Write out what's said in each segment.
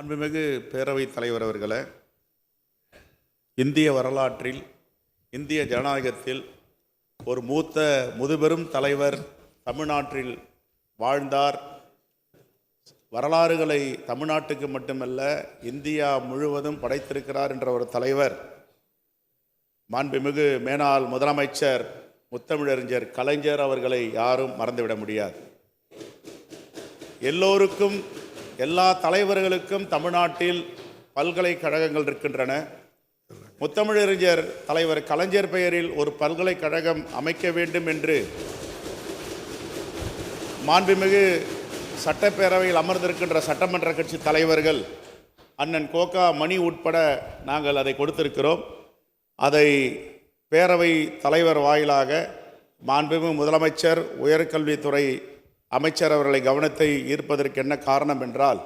அன்புமிகு பேரவைத் தலைவர் அவர்களே இந்திய வரலாற்றில் இந்திய ஜனநாயகத்தில் ஒரு மூத்த முதுபெரும் தலைவர் தமிழ்நாட்டில் வாழ்ந்தார். வரலாறுகளை தமிழ்நாட்டுக்கு மட்டுமல்ல இந்தியா முழுவதும் படைத்திருக்கிறார் என்ற ஒரு தலைவர் மாண்புமிகு மேனால் முதலமைச்சர் முத்தமிழறிஞர் கலைஞர் அவர்களை யாரும் மறந்துவிட முடியாது. எல்லோருக்கும் எல்லா தலைவர்களுக்கும் தமிழ்நாட்டில் பல்கலைக்கழகங்கள் இருக்கின்றன. முத்தமிழறிஞர் தலைவர் கலைஞர் பெயரில் ஒரு பல்கலைக்கழகம் அமைக்க வேண்டும் என்று மாண்புமிகு சட்டப்பேரவையில் அமர்ந்திருக்கின்ற சட்டமன்ற கட்சி தலைவர்கள் அண்ணன் கோகா மணி உட்பட நாங்கள் அதை கொடுத்திருக்கிறோம். அதை பேரவை தலைவர் வாயிலாக மாண்புமிகு முதலமைச்சர் உயர்கல்வித்துறை அமைச்சர் அவர்களை கவனத்தை ஈர்ப்பதற்கு என்ன காரணம் என்றால்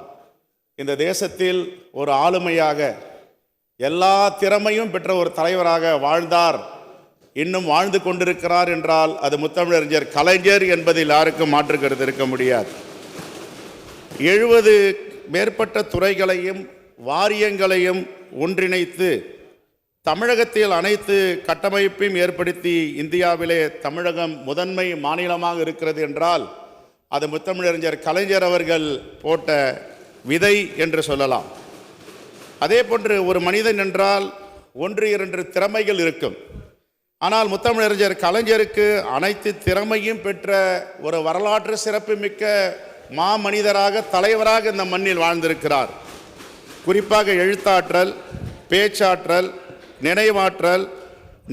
இந்த தேசத்தில் ஒரு ஆளுமையாக எல்லா திறமையும் பெற்ற ஒரு தலைவராக வாழ்ந்தார் இன்னும் வாழ்ந்து கொண்டிருக்கிறார் என்றால் அது முத்தமிழறிஞர் கலைஞர் என்பதில் யாருக்கும் மாற்று இருக்க முடியாது. எழுபது மேற்பட்ட துறைகளையும் வாரியங்களையும் ஒன்றிணைத்து தமிழகத்தில் அனைத்து கட்டமைப்பையும் ஏற்படுத்தி இந்தியாவிலே தமிழகம் முதன்மை மாநிலமாக இருக்கிறது என்றால் அது முத்தமிழறிஞர் கலைஞர் அவர்கள் போட்ட விதை என்று சொல்லலாம். அதே போன்று ஒரு மனிதன் என்றால் ஒன்று இரண்டு திறமைகள் இருக்கும். ஆனால் முத்தமிழறிஞர் கலைஞருக்கு அனைத்து திறமையும் பெற்ற ஒரு வரலாற்று சிறப்புமிக்க மாமனிதராக தலைவராக இந்த மண்ணில் வாழ்ந்திருக்கிறார். குறிப்பாக எழுத்தாற்றல் பேச்சாற்றல் நினைவாற்றல்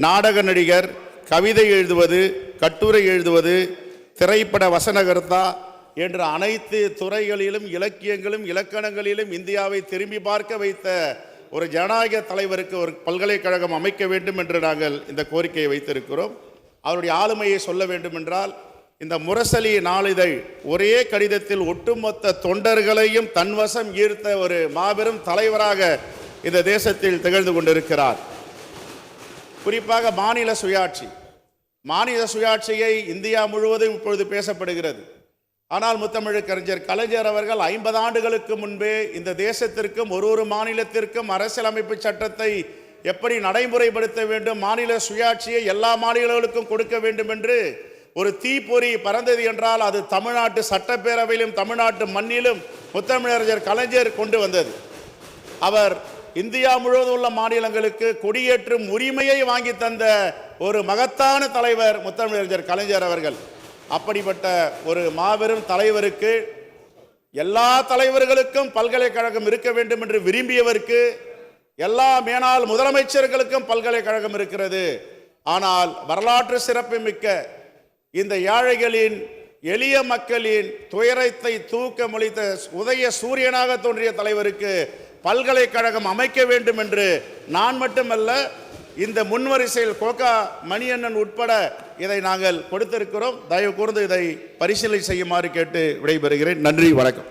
நாடக நடிகர் கவிதை எழுதுவது கட்டுரை எழுதுவது திரைப்பட வசனகர்த்தா என்ற அனைத்து துறைகளிலும் இலக்கியங்களும் இலக்கணங்களிலும் இந்தியாவை திரும்பி பார்க்க வைத்த ஒரு ஜனநாயக தலைவருக்கு ஒரு பல்கலைக்கழகம் அமைக்க வேண்டும் என்று நாங்கள் இந்த கோரிக்கையை வைத்திருக்கிறோம். அவருடைய ஆளுமையை சொல்ல வேண்டும் என்றால் இந்த முரசலி நாளிதழ் ஒரே கடிதத்தில் ஒட்டுமொத்த தொண்டர்களையும் தன்வசம் ஈர்த்த ஒரு மாபெரும் தலைவராக இந்த தேசத்தில் திகழ்ந்து கொண்டிருக்கிறார். குறிப்பாக மாநில சுயாட்சி. மாநில சுயாட்சியை இந்தியா முழுவதும் இப்பொழுது பேசப்படுகிறது. ஆனால் முத்தமிழ் கலைஞர் கலைஞர் அவர்கள் ஐம்பது ஆண்டுகளுக்கு முன்பே இந்த தேசத்திற்கும் ஒரு ஒரு மாநிலத்திற்கும் அரசியலமைப்பு சட்டத்தை எப்படி நடைமுறைப்படுத்த வேண்டும் மாநில சுயாட்சியை எல்லா மாநிலங்களுக்கும் கொடுக்க வேண்டும் என்று ஒரு தீப்பொறி பறந்தது என்றால் அது தமிழ்நாட்டு சட்டப்பேரவையிலும் தமிழ்நாட்டு மண்ணிலும் முத்தமிழறிஞர் கலைஞர் கொண்டு வந்தது. அவர் இந்தியா முழுவதும் உள்ள மாநிலங்களுக்கு கொடியேற்றும் உரிமையை வாங்கி தந்த ஒரு மகத்தான தலைவர் முத்தமிழறிஞர் கலைஞர் அவர்கள். அப்படிப்பட்ட ஒரு மாபெரும் தலைவருக்கு எல்லா தலைவர்களுக்கும் பல்கலைக்கழகம் இருக்க வேண்டும் என்று விரும்பியவருக்கு எல்லா மேனால் முதலமைச்சர்களுக்கும் பல்கலைக்கழகம் இருக்கிறது. ஆனால் வரலாற்று சிறப்புமிக்க இந்த ஏழைகளின் எளிய மக்களின் துயரத்தை தூக்க மொழித்த உதய சூரியனாக தோன்றிய தலைவருக்கு பல்கலைக்கழகம் அமைக்க வேண்டும் என்று நான் மட்டுமல்ல இந்த முன்வரிசையில் கோகா மணியண்ணன் உட்பட இதை நாங்கள் கொடுத்திருக்கிறோம். தயவு கூர்ந்து இதை பரிசீலனை செய்யுமாறு கேட்டு விடைபெறுகிறேன். நன்றி வணக்கம்.